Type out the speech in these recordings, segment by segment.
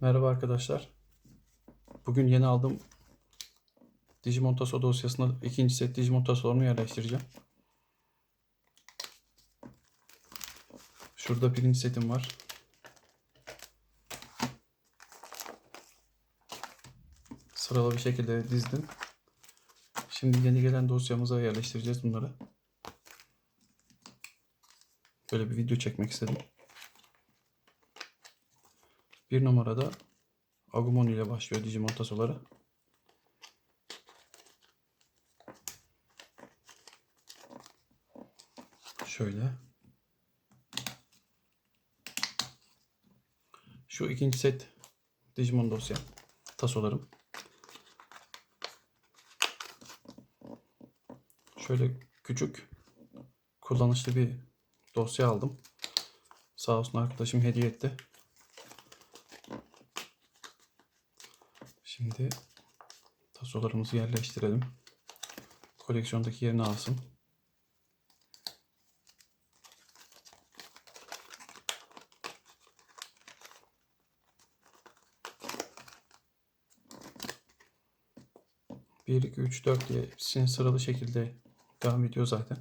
Merhaba arkadaşlar. Bugün yeni aldığım Digimon Taso dosyasına ikinci set Digimon Taso'larını yerleştireceğim. Şurada birinci setim var. Sıralı bir şekilde dizdim. Şimdi yeni gelen dosyamıza yerleştireceğiz bunları. Böyle bir video çekmek istedim. Bir numarada Agumon ile başlıyor Digimon tasoları. Şöyle. Şu ikinci set Digimon dosya tasolarım. Şöyle küçük kullanışlı bir dosya aldım. Sağ olsun arkadaşım hediye etti. Şimdi tasolarımızı yerleştirelim. Koleksiyondaki yerini alsın. Bir, iki, üç, dört diye hepsini sıralı şekilde devam ediyor zaten.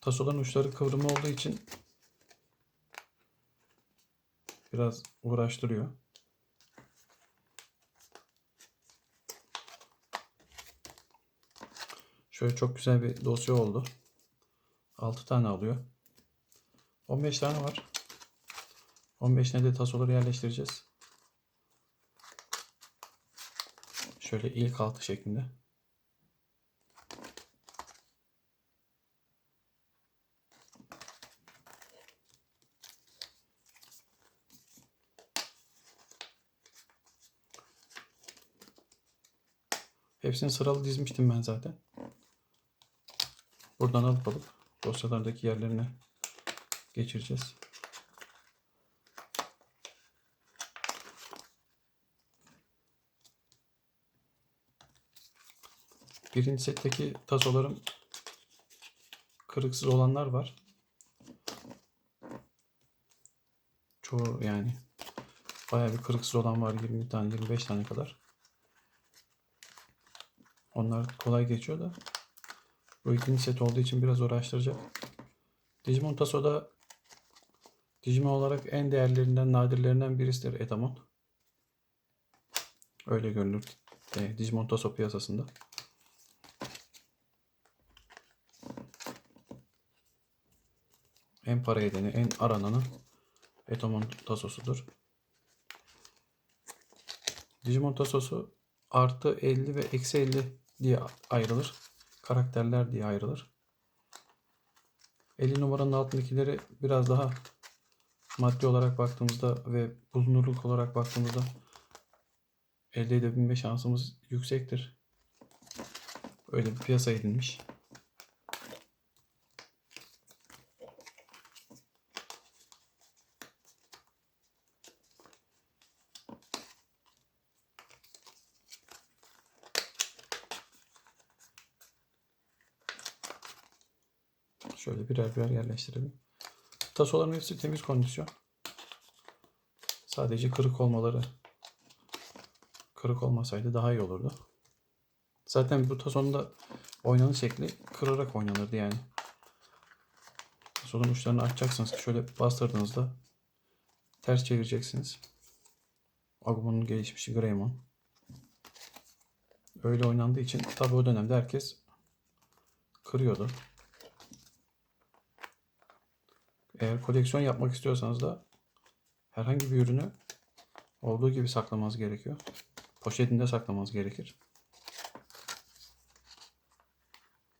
Tasoların uçları kıvrımlı olduğu için biraz uğraştırıyor. Şöyle çok güzel bir dosya oldu. 6 tane alıyor. 15 tane var. 15'ine de tasoları yerleştireceğiz. Şöyle ilk altı şeklinde. Hepsini sıralı dizmiştim ben zaten. Buradan alıp alıp dosyalardaki yerlerine geçireceğiz. Birinci setteki tasolarım kırıksız olanlar var. Çoğu yani bayağı bir kırıksız olan var 20 tane 25 tane kadar. Onlar kolay geçiyor da bu ikinci set olduğu için biraz uğraştıracak. Digimon Taso'da Digimon olarak en değerlerinden, nadirlerinden birisidir Etamon. Öyle görünür e, Digimon Taso piyasasında. En para edeni, en arananı Etamon Taso'sudur. Digimon Taso'su artı 50 ve eksi 50 diye ayrılır. Karakterler diye ayrılır. 50 numaranın altındakileri biraz daha maddi olarak baktığımızda ve bulunurluk olarak baktığımızda elde edebilme şansımız yüksektir. Öyle bir piyasa edinmiş. Şöyle birer birer yerleştirelim. Tasoların hepsi temiz kondisyon. Sadece kırık olmaları kırık olmasaydı daha iyi olurdu. Zaten bu tasonun da oynanış şekli kırarak oynanırdı yani. Tasonun uçlarını açacaksınız ki şöyle bastırdığınızda ters çevireceksiniz. Agumon'un gelişmişi Greymon. Öyle oynandığı için tabi o dönemde herkes kırıyordu. Eğer koleksiyon yapmak istiyorsanız da herhangi bir ürünü olduğu gibi saklamanız gerekiyor. Poşetinde saklamanız gerekir.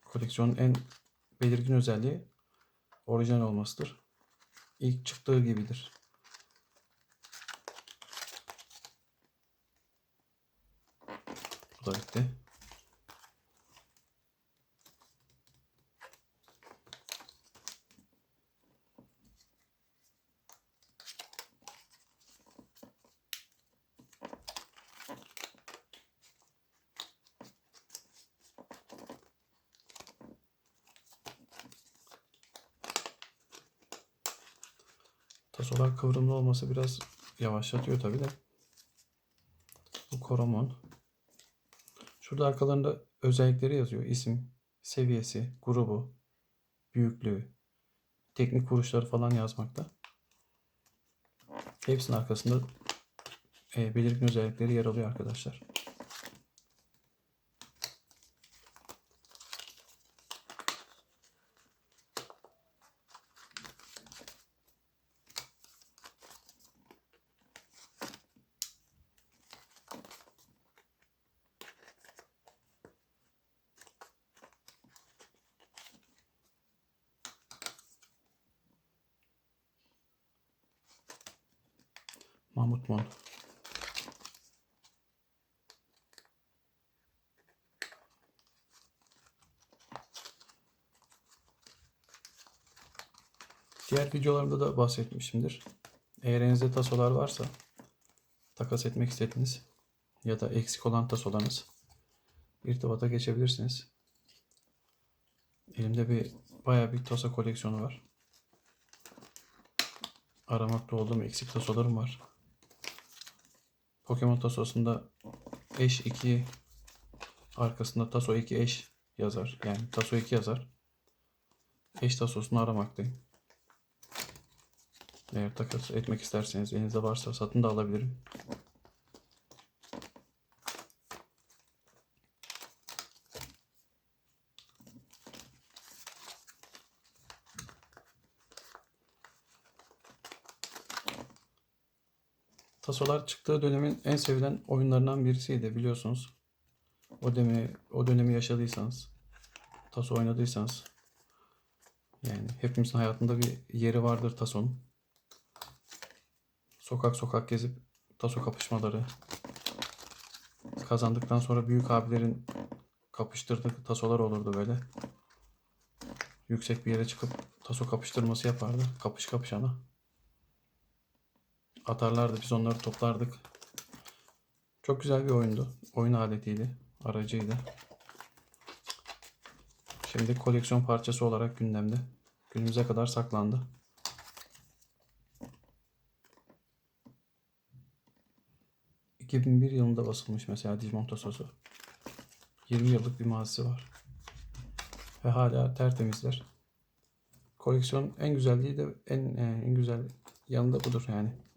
Koleksiyonun en belirgin özelliği orijinal olmasıdır. İlk çıktığı gibidir. Bu da bitti. Tasolar kıvrımlı olması biraz yavaşlatıyor tabi de. Bu Koromon. Şurada arkalarında özellikleri yazıyor. İsim, seviyesi, grubu, büyüklüğü, teknik vuruşları falan yazmakta. Hepsinin arkasında e, belirgin özellikleri yer alıyor arkadaşlar. Mahmut Mon. Diğer videolarımda da bahsetmişimdir. Eğer elinizde tasolar varsa takas etmek istediğiniz ya da eksik olan tasolarınız irtibata geçebilirsiniz. Elimde bir bayağı bir taso koleksiyonu var. Aramakta olduğum eksik tasolarım var. Pokemon tasosunda eş 2 arkasında taso 2 eş yazar. Yani taso 2 yazar. Eş tasosunu aramaktayım. Eğer takas etmek isterseniz elinizde varsa satın da alabilirim. Tasolar çıktığı dönemin en sevilen oyunlarından birisiydi biliyorsunuz. O dönemi, o dönemi yaşadıysanız, taso oynadıysanız yani hepimizin hayatında bir yeri vardır tasonun. Sokak sokak gezip taso kapışmaları, kazandıktan sonra büyük abilerin kapıştırdığı tasolar olurdu böyle. Yüksek bir yere çıkıp taso kapıştırması yapardı. Kapış kapışana atarlardı. Biz onları toplardık. Çok güzel bir oyundu. Oyun aletiydi. Aracıydı. Şimdi koleksiyon parçası olarak gündemde. Günümüze kadar saklandı. ...2001 yılında basılmış mesela Digimon Tasosu. 20 yıllık bir mazisi var. Ve hala tertemizler. Koleksiyon en güzelliği de en, en güzel yanında budur yani.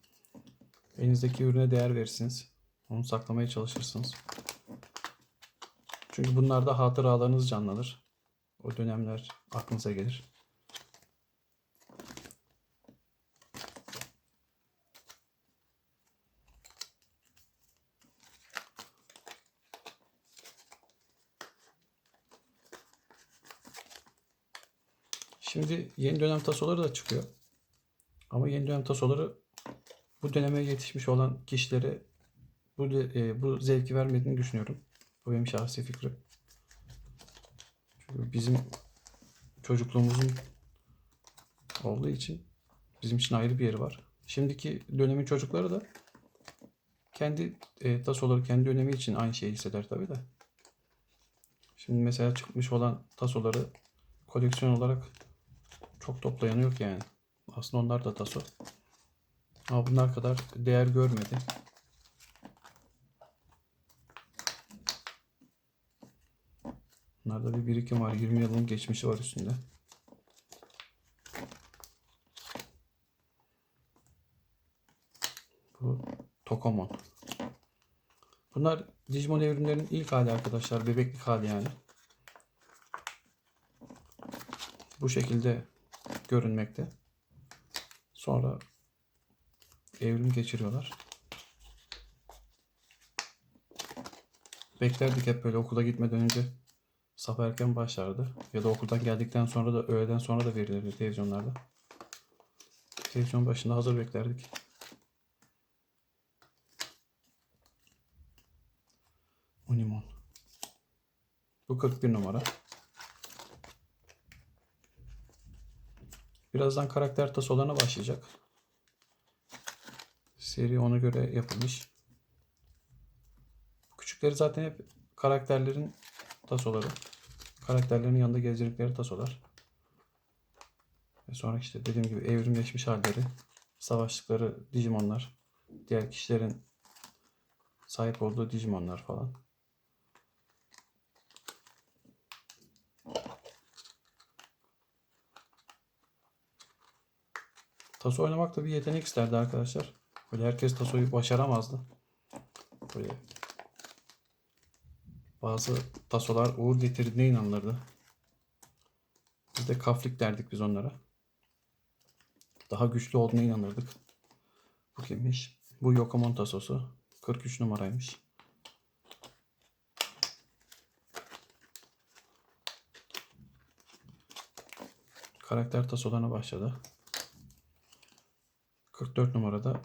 Elinizdeki ürüne değer verirsiniz. Onu saklamaya çalışırsınız. Çünkü bunlarda hatıralarınız canlanır. O dönemler aklınıza gelir. Şimdi yeni dönem tasoları da çıkıyor. Ama yeni dönem tasoları bu döneme yetişmiş olan kişilere bu, e, bu zevki vermediğini düşünüyorum. Bu benim şahsi fikrim. Çünkü bizim çocukluğumuzun olduğu için bizim için ayrı bir yeri var. Şimdiki dönemin çocukları da kendi e, tasoları kendi dönemi için aynı şeyi hisseder tabii de. Şimdi mesela çıkmış olan tasoları koleksiyon olarak çok toplayanı yok yani. Aslında onlar da taso. Ama bunlar kadar değer görmedi. Bunlarda bir birikim var. 20 yılın geçmişi var üstünde. Bu Tokomon. Bunlar Digimon evrimlerinin ilk hali arkadaşlar. Bebeklik hali yani. Bu şekilde görünmekte. Sonra evrim geçiriyorlar. Beklerdik hep böyle okula gitmeden önce saf erken başlardı. Ya da okuldan geldikten sonra da öğleden sonra da verilirdi televizyonlarda. Televizyon başında hazır beklerdik. Unimon. Bu 41 numara. Birazdan karakter tasolarına başlayacak. Seri ona göre yapılmış. Küçükleri zaten hep karakterlerin tasoları. Karakterlerin yanında gezdikleri tasolar. Ve sonra işte dediğim gibi evrimleşmiş halleri. savaştıkları Digimonlar, diğer kişilerin sahip olduğu Digimonlar falan. Taso oynamak da bir yetenek isterdi arkadaşlar. Böyle herkes tasoyu başaramazdı. Böyle bazı tasolar uğur getirdiğine inanılırdı. Biz de kaflik derdik biz onlara. Daha güçlü olduğuna inanırdık. Bu kimmiş? Bu Yokomon tasosu. 43 numaraymış. Karakter tasolarına başladı. 44 numarada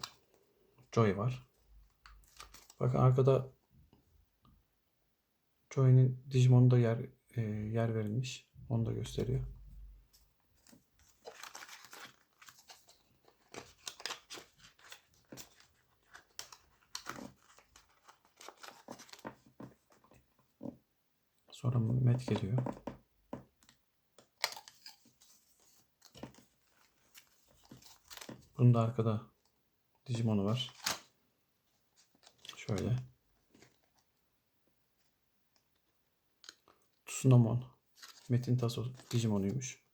Joy var. Bakın arkada Joy'nin Digimon'da yer e, yer verilmiş. Onu da gösteriyor. Sonra Met geliyor. Bunun da arkada Digimon'u var. Şöyle. Tsunamon. Metin Taso Digimon'uymuş.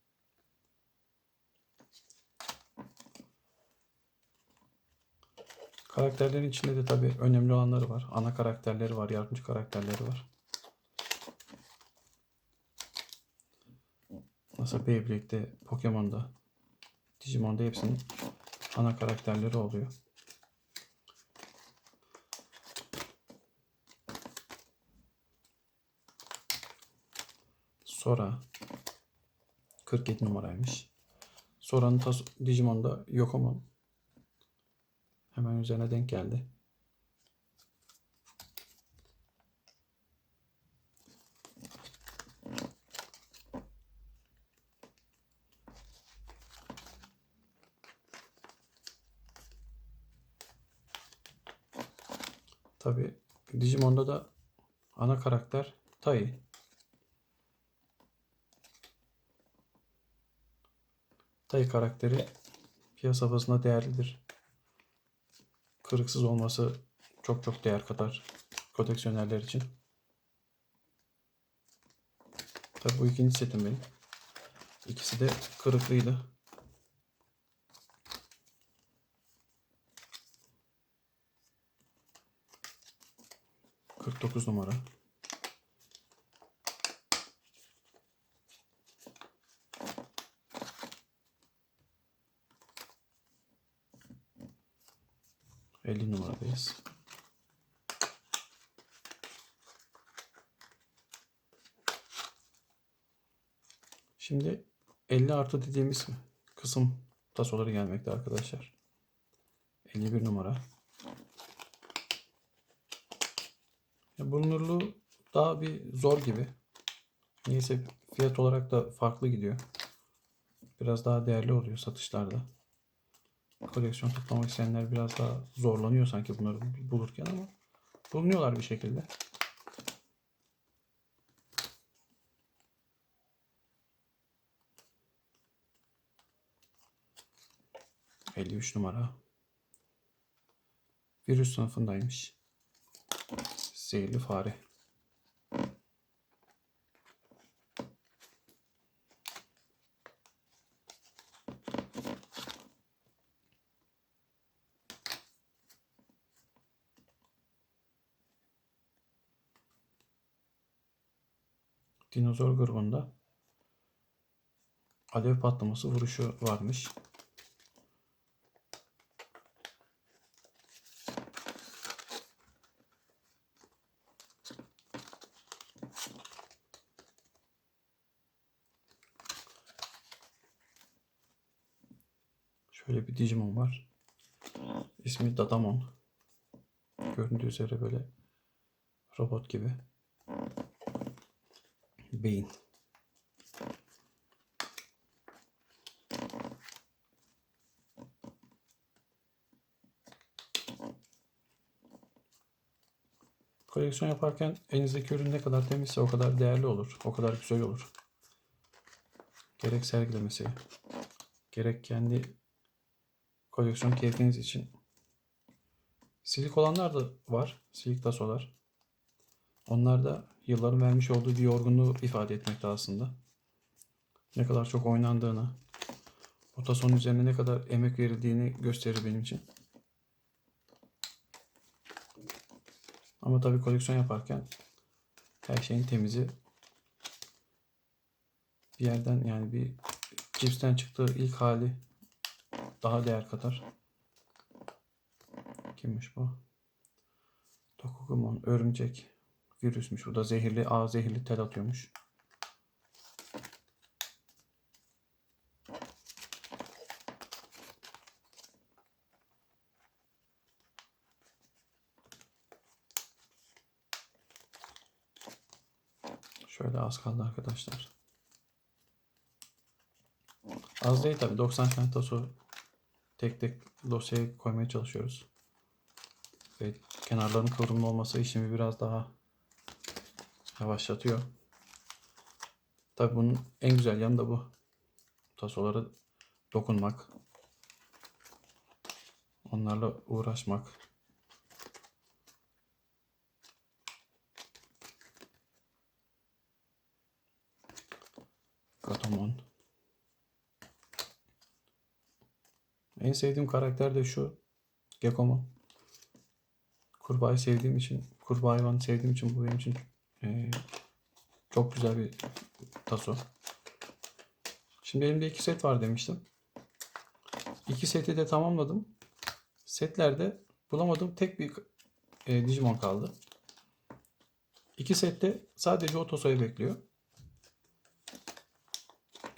Karakterlerin içinde de tabii önemli olanları var. Ana karakterleri var, yardımcı karakterleri var. Nasıl Beyblade'de, Pokemon'da, Digimon'da hepsinin ana karakterleri oluyor. Sora 47 numaraymış. Sora'nın tas Digimon'da Yokomon. Hemen üzerine denk geldi. Tabi Digimon'da da ana karakter Tai. Tai karakteri piyasa bazında değerlidir. Kırıksız olması çok çok değer katar koleksiyonerler için. Tabi bu ikinci setim benim. İkisi de kırıklıydı. Kırk dokuz numara. Elli numaradayız. Şimdi 50 artı dediğimiz kısım tasoları gelmekte arkadaşlar. 51 numara. Ya bulunurluğu daha bir zor gibi. Neyse fiyat olarak da farklı gidiyor. Biraz daha değerli oluyor satışlarda. Koleksiyon toplamak isteyenler biraz daha zorlanıyor sanki bunları bulurken ama bulunuyorlar bir şekilde. Elli üç numara. Virüs sınıfındaymış. Zehirli fare. Dinozor grubunda alev patlaması vuruşu varmış. Şöyle bir Digimon var. İsmi Dadamon. Göründüğü üzere böyle robot gibi. Beyin. Koleksiyon yaparken elinizdeki ürün ne kadar temizse o kadar değerli olur. O kadar güzel olur. Gerek sergilemesi, gerek kendi koleksiyon keyfiniz için. Silik olanlar da var. Silik tasolar. Onlar da yılların vermiş olduğu bir yorgunluğu ifade etmekte aslında. Ne kadar çok oynandığını, o tasonun üzerine ne kadar emek verildiğini gösterir benim için. Ama tabii koleksiyon yaparken her şeyin temizi bir yerden yani bir cipsten çıktığı ilk hali daha değer katar. Kimmiş bu? Dokugumon, örümcek, virüsmüş. Bu da zehirli, ağ zehirli tel atıyormuş. Şöyle az kaldı arkadaşlar. Az değil tabi 90 tane taso tek tek dosyaya koymaya çalışıyoruz. Ve kenarların kıvrımlı olması işimi biraz daha yavaşlatıyor. Tabi bunun en güzel yanı da bu. Tasolara dokunmak. Onlarla uğraşmak. Gatomon. En sevdiğim karakter de şu. Gekkomon. Kurbağayı sevdiğim için, kurbağa hayvanı sevdiğim için bu benim için eee, çok güzel bir taso. Şimdi elimde iki set var demiştim. İki seti de tamamladım. Setlerde bulamadığım tek bir eee, Digimon kaldı. İki sette sadece o tasoyu bekliyor.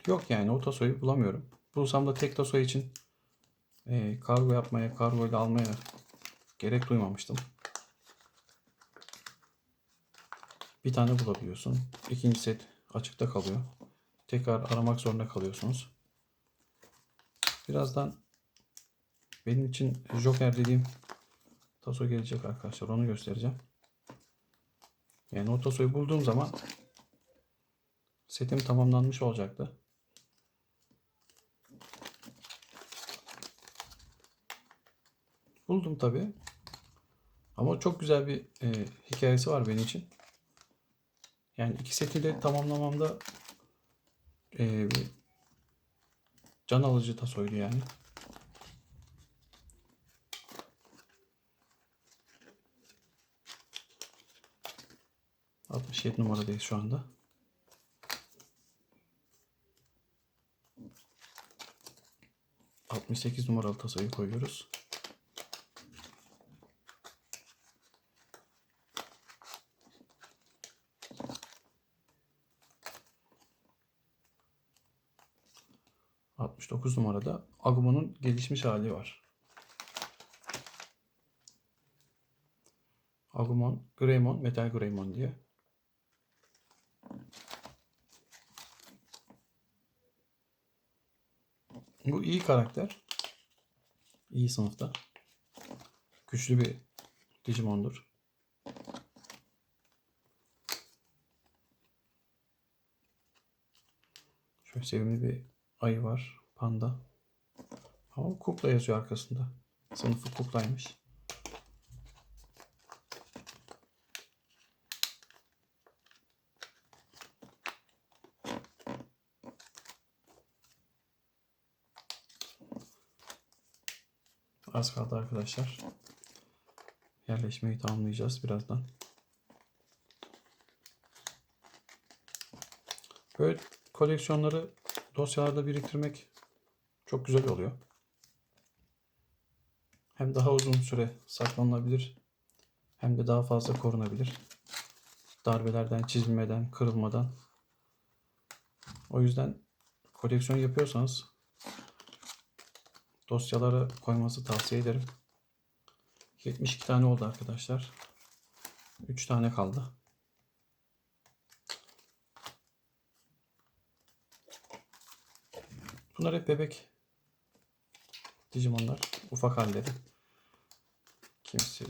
Yok yani o tasoyu bulamıyorum. Bulsam da tek taso için eee, kargo yapmaya, kargo ile almaya gerek duymamıştım. Bir tane bulabiliyorsun. İkinci set açıkta kalıyor. Tekrar aramak zorunda kalıyorsunuz. Birazdan benim için Joker dediğim taso gelecek arkadaşlar. Onu göstereceğim. Yani o tasoyu bulduğum zaman setim tamamlanmış olacaktı. Buldum tabi. Ama çok güzel bir e, hikayesi var benim için. Yani iki seti de tamamlamamda e, can alıcı tasoydu yani. Altmış yedi numaradayız şu anda. Altmış sekiz numaralı tasoyu koyuyoruz. Altmış dokuz numarada Agumon'un gelişmiş hali var. Agumon, Greymon, Metal Greymon diye. Bu iyi karakter. İyi sınıfta. Güçlü bir Digimon'dur. Şöyle sevimli bir ayı var. Panda. Ama kukla yazıyor arkasında. Sınıfı kuklaymış. Az kaldı arkadaşlar. Yerleşmeyi tamamlayacağız birazdan. Böyle koleksiyonları dosyalarda biriktirmek çok güzel oluyor. Hem daha uzun süre saklanabilir hem de daha fazla korunabilir. Darbelerden, çizilmeden, kırılmadan. O yüzden koleksiyon yapıyorsanız dosyalara koymanızı tavsiye ederim. 72 tane oldu arkadaşlar. 3 tane kaldı. Bunlar hep bebek Digimonlar ufak halleri. Kimisi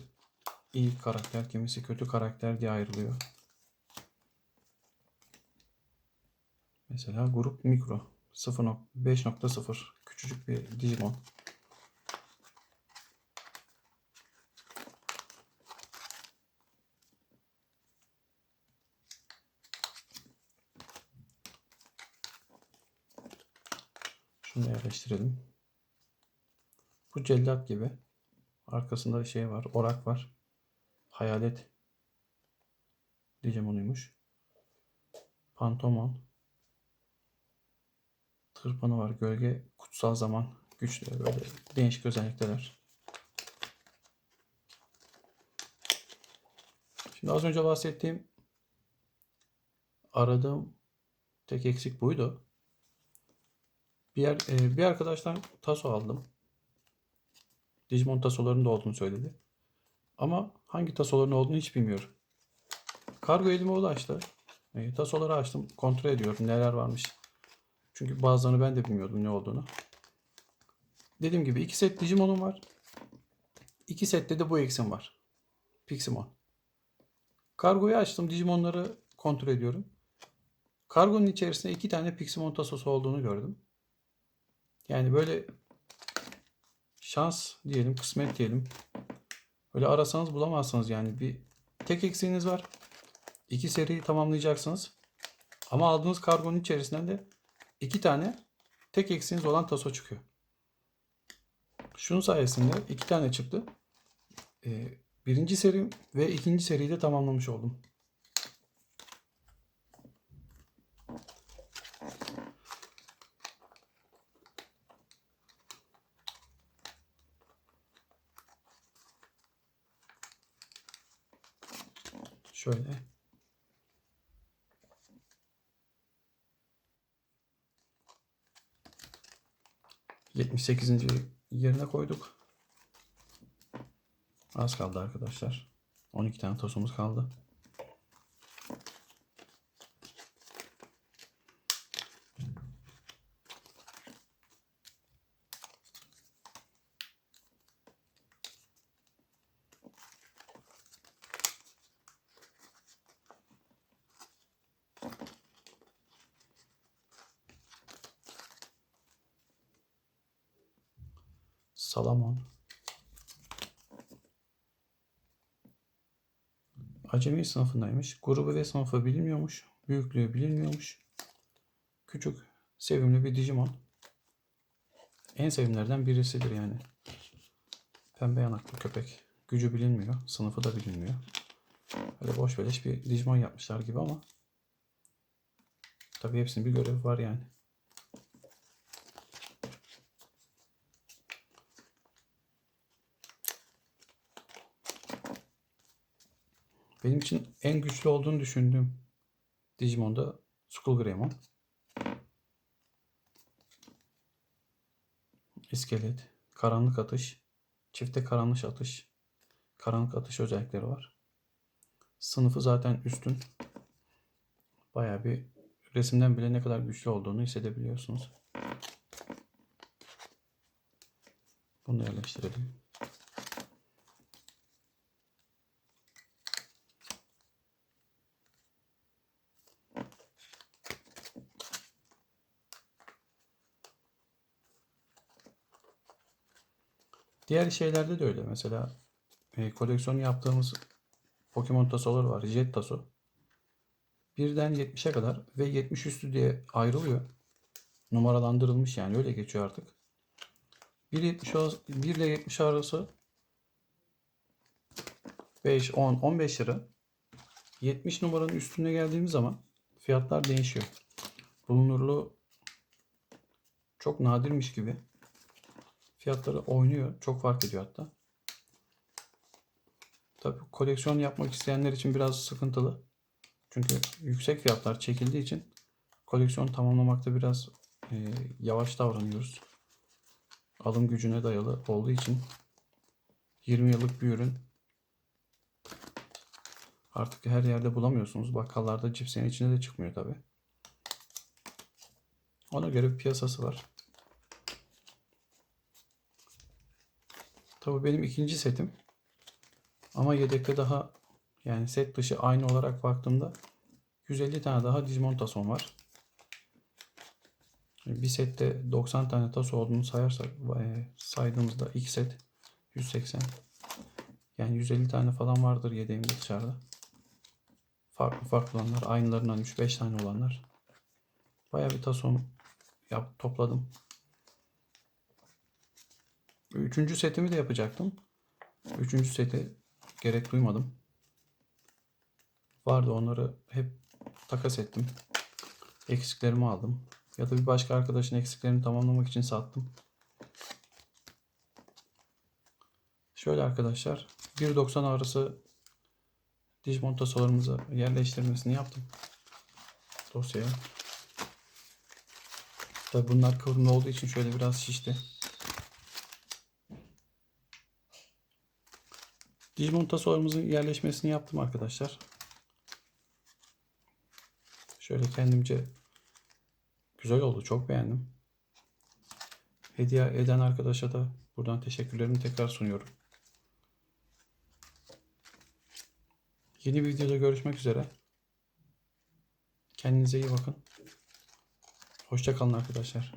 iyi karakter, kimisi kötü karakter diye ayrılıyor. Mesela grup mikro 0.5.0 küçücük bir Digimon. Şunu yerleştirelim. Bu cellat gibi. Arkasında şey var. Orak var. Hayalet. Digimon'uymuş. Pantomon. Tırpanı var. Gölge. Kutsal zaman. Güçlü. Böyle değişik özellikler. Şimdi az önce bahsettiğim aradığım tek eksik buydu. Bir e, bir arkadaştan taso aldım. Digimon tasolarının da olduğunu söyledi. Ama hangi tasoların olduğunu hiç bilmiyorum. Kargo elime ulaştı. E, tasoları açtım. Kontrol ediyorum neler varmış. Çünkü bazılarını ben de bilmiyordum ne olduğunu. Dediğim gibi iki set Digimon'um var. İki sette de bu eksim var. Piximon. Kargoyu açtım. Digimon'ları kontrol ediyorum. Kargonun içerisinde iki tane Piximon tasosu olduğunu gördüm. Yani böyle şans diyelim, kısmet diyelim. Böyle arasanız bulamazsınız yani. Bir tek eksiğiniz var. İki seriyi tamamlayacaksınız. Ama aldığınız kargonun içerisinden de iki tane tek eksiğiniz olan taso çıkıyor. Şunun sayesinde iki tane çıktı. Ee, birinci seri ve ikinci seriyi de tamamlamış oldum. Şöyle. Yetmiş sekizinci yerine koyduk. Az kaldı arkadaşlar. 12 tane tosumuz kaldı. Salamon. Acemi sınıfındaymış. Grubu ve sınıfı bilinmiyormuş. Büyüklüğü bilinmiyormuş. Küçük, sevimli bir Digimon. En sevimlerden birisidir yani. Pembe yanaklı köpek. Gücü bilinmiyor. Sınıfı da bilinmiyor. Öyle boş beleş bir Digimon yapmışlar gibi ama tabii hepsinin bir görevi var yani. Benim için en güçlü olduğunu düşündüğüm Digimon'da Skullgreymon. İskelet, karanlık atış, çifte karanlık atış, karanlık atış özellikleri var. Sınıfı zaten üstün. Bayağı bir resimden bile ne kadar güçlü olduğunu hissedebiliyorsunuz. Bunu yerleştirelim. Diğer şeylerde de öyle. Mesela e, koleksiyon yaptığımız Pokemon tasoları var. Jet taso. Birden 70'e kadar ve 70 üstü diye ayrılıyor. Numaralandırılmış yani öyle geçiyor artık. 1.70 1 ile 70 arası 5, 10, 15 lira. 70 numaranın üstüne geldiğimiz zaman fiyatlar değişiyor. Bulunurluğu çok nadirmiş gibi. Fiyatları oynuyor. Çok fark ediyor hatta. Tabii koleksiyon yapmak isteyenler için biraz sıkıntılı. Çünkü yüksek fiyatlar çekildiği için koleksiyon tamamlamakta biraz e, yavaş davranıyoruz. Alım gücüne dayalı olduğu için 20 yıllık bir ürün artık her yerde bulamıyorsunuz. Bakkallarda cipsin içinde de çıkmıyor tabi. Ona göre bir piyasası var. Tabii benim ikinci setim. Ama yedekte daha yani set dışı aynı olarak baktığımda 150 tane daha Digimon tason var. Bir sette 90 tane taso olduğunu sayarsak e, saydığımızda iki set 180 yani 150 tane falan vardır yedeğimde dışarıda. Farklı farklı olanlar, aynılarından 3-5 tane olanlar. Bayağı bir tason yap, topladım. Üçüncü setimi de yapacaktım. Üçüncü seti gerek duymadım. Vardı onları hep takas ettim. Eksiklerimi aldım. Ya da bir başka arkadaşın eksiklerini tamamlamak için sattım. Şöyle arkadaşlar 1.90 arası Digimon tasolarımızı yerleştirmesini yaptım. Dosyaya. Tabi bunlar kıvrımlı olduğu için şöyle biraz şişti. Digimon tasolarımızın yerleşmesini yaptım arkadaşlar. Şöyle kendimce güzel oldu. Çok beğendim. Hediye eden arkadaşa da buradan teşekkürlerimi tekrar sunuyorum. Yeni bir videoda görüşmek üzere. Kendinize iyi bakın. Hoşça kalın arkadaşlar.